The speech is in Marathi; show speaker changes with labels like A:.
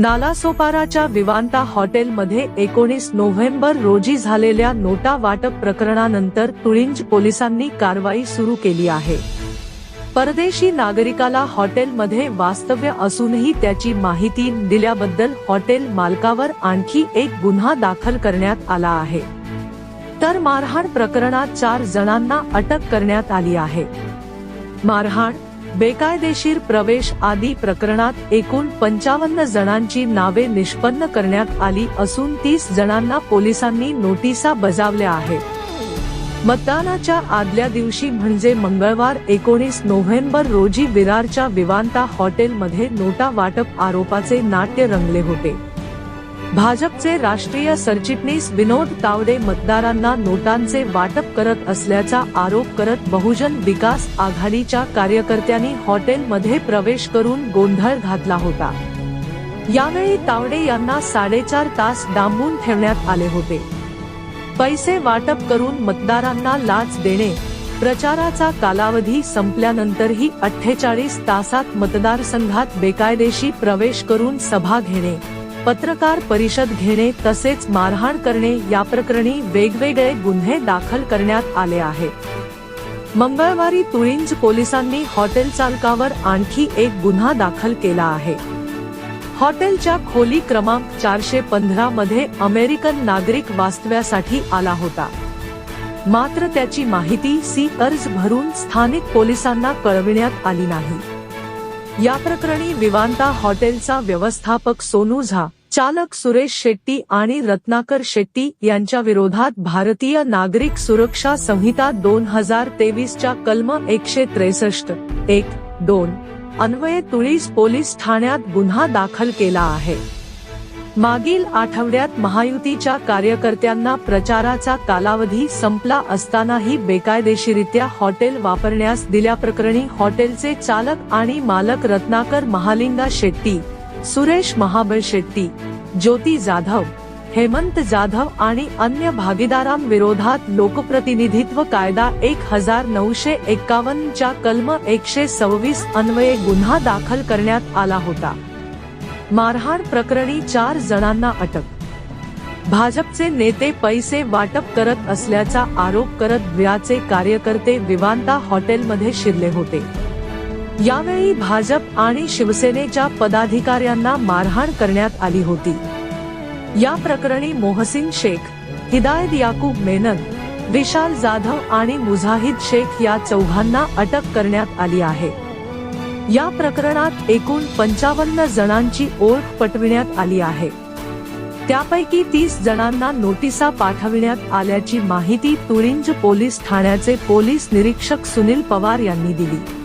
A: नालासोपाराच्या विवांता हॉटेलमध्ये एकोणीस नोव्हेंबर रोजी झालेल्या नोटा वाटप प्रकरणानंतर तुळिंज पोलिसांनी कारवाई सुरू केली आहे. परदेशी नागरिकाला हॉटेलमध्ये वास्तव्य असूनही त्याची माहिती दिल्याबद्दल हॉटेल मालकावर आणखी एक गुन्हा दाखल करण्यात आला आहे. तर मारहाण प्रकरणात चार जणांना अटक करण्यात आली आहे. मारहाण बेकायदेशीर प्रवेश आदी प्रकरणात एकूण पंचावन्न जणांची नावे निष्पन्न करण्यात आली असून तीस जणांना पोलिसांनी नोटिसा बजावल्या आहेत. मतदानाच्या आदल्या दिवशी म्हणजे मंगळवार एकोणीस नोव्हेंबर रोजी विरारच्या विवांता हॉटेलमध्ये नोटा वाटप आरोपाचे नाट्य रंगले होते. भाजपचे राष्ट्रीय सरचिटणीस विनोद तावडे मतदारांना नोटांचे वाटप करत असल्याचा आरोप करत बहुजन विकास आघाडीच्या कार्यकर्त्यांनी हॉटेलमध्ये प्रवेश करून गोंधळ घातला होता. यावेळी तावडे यांना साडेचार तास डांबून ठेवण्यात आले होते. पैसे वाटप करून मतदारांना लाच देणे प्रचाराचा कालावधी संपल्यानंतरही अठ्ठेचाळीस तासात मतदारसंघात बेकायदेशी प्रवेश करून सभा घेणे पत्रकार परिषद घेणे तसेच मारहाण करणे या प्रकरणी वेगवेगळे गुन्हे दाखल करण्यात आले आहेत मंगळवारी तुळिंज पोलिसांनी हॉटेल चालकावर आणखी एक गुन्हा दाखल केला आहे. हॉटेलच्या खोली क्रमांक चारशे पंधरा मध्ये अमेरिकन नागरिक वास्तव्यासाठी आला होता. मात्र त्याची माहिती सी अर्ज भरून स्थानिक पोलिसांना कळविण्यात आली नाही. या प्रकरणी विवांता हॉटेलचा व्यवस्थापक सोनू झा चालक सुरेश शेट्टी आणि रत्नाकर शेट्टी यांच्या विरोधात भारतीय नागरिक सुरक्षा संहिता दोन हजार तेवीसच्या कलम एकशे त्रेसष्ट एक दोन अन्वये तुळीस पोलीस ठाण्यात गुन्हा दाखल केला आहे. मागील आठवड्यात महायुतीच्या कार्यकर्त्यांना प्रचाराचा कालावधी संपला असतानाही बेकायदेशीरित्या हॉटेल वापरण्यास दिल्याप्रकरणी हॉटेलचे चालक आणि मालक रत्नाकर महालिंगा शेट्टी सुरेश महाबळ शेट्टी ज्योती जाधव हेमंत जाधव आणि अन्य भागीदारांविरोधात लोकप्रतिनिधित्व कायदा एक हजार नऊशे एक्कावन्न च्या कलम एकशे सव्वीस अन्वये गुन्हा दाखल करण्यात आला होता. मारहाण प्रकरणी चार जणांना अटक. भाजपचे नेते पैसे वाटप करत असल्याचा आरोप करत व्याचे कार्यकर्ते विवांता हॉटेलमध्ये शिरले होते. यावेळी भाजप आणि शिवसेनेच्या पदाधिकाऱ्यांना मारहाण करण्यात आली होती. या प्रकरणी मोहसिन शेख हिदायत याकूब मेनन विशाल जाधव आणि मुझाहिद शेख या चौघांना अटक करण्यात आली आहे. या प्रकरणात एकूण पंचावन्न जणांची ओळख पटविण्यात आली आहे. त्यापैकी तीस जणांना नोटिसा पाठविण्यात आल्याची माहिती तुरिंज पोलीस ठाण्याचे पोलीस निरीक्षक सुनील पवार यांनी दिली.